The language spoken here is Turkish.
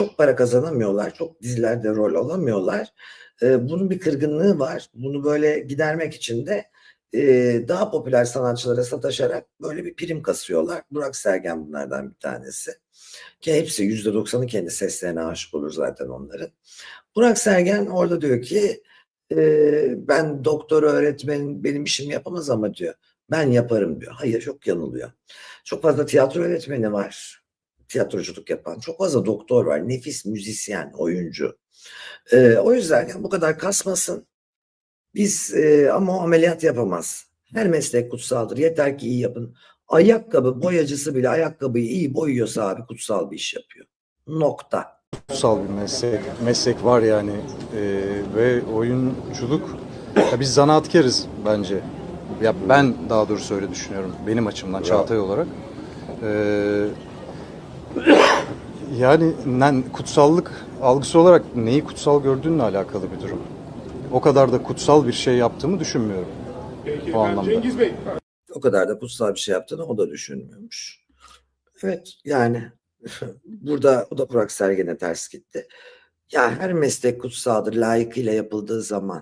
çok para kazanamıyorlar. Çok dizilerde rol alamıyorlar. Eee, bunun bir kırgınlığı var. Bunu böyle gidermek için de, eee, daha popüler sanatçılara sataşarak böyle bir prim kasıyorlar. Burak Sergen bunlardan bir tanesi. Ki hepsi %90'ı kendi seslerine aşık olur zaten onların. Burak Sergen orada diyor ki, eee, "Ben doktor, öğretmenim, benim işimi yapamaz ama" diyor, "Ben yaparım." diyor. Hayır, çok yanılıyor. Çok fazla tiyatro öğretmeni var, tiyatroculuk yapan. Çok fazla doktor var, nefis müzisyen, oyuncu. Eee, o yüzden yani bu kadar kasmasın. Biz, eee, ama o ameliyat yapamaz. Her meslek kutsaldır. Yeter ki iyi yapın. Ayakkabı boyacısı bile ayakkabıyı iyi boyuyorsa abi kutsal bir iş yapıyor. Nokta. kutsal bir meslek, meslek var yani Ee, ve oyunculuk ya biz zanaatkarız bence. Ya ben daha doğrusu öyle düşünüyorum benim açımdan Çağatay olarak. Ee, yani kutsallık algısı olarak neyi kutsal gördüğünle alakalı bir durum. O kadar da kutsal bir şey yaptığımı düşünmüyorum. Peki O anlamda. Cengiz Bey. O kadar da kutsal bir şey yaptığını o da düşünmüyormuş. Evet yani burada o da Burak Sergen'e ters gitti. Ya her meslek kutsaldır layıkıyla yapıldığı zaman.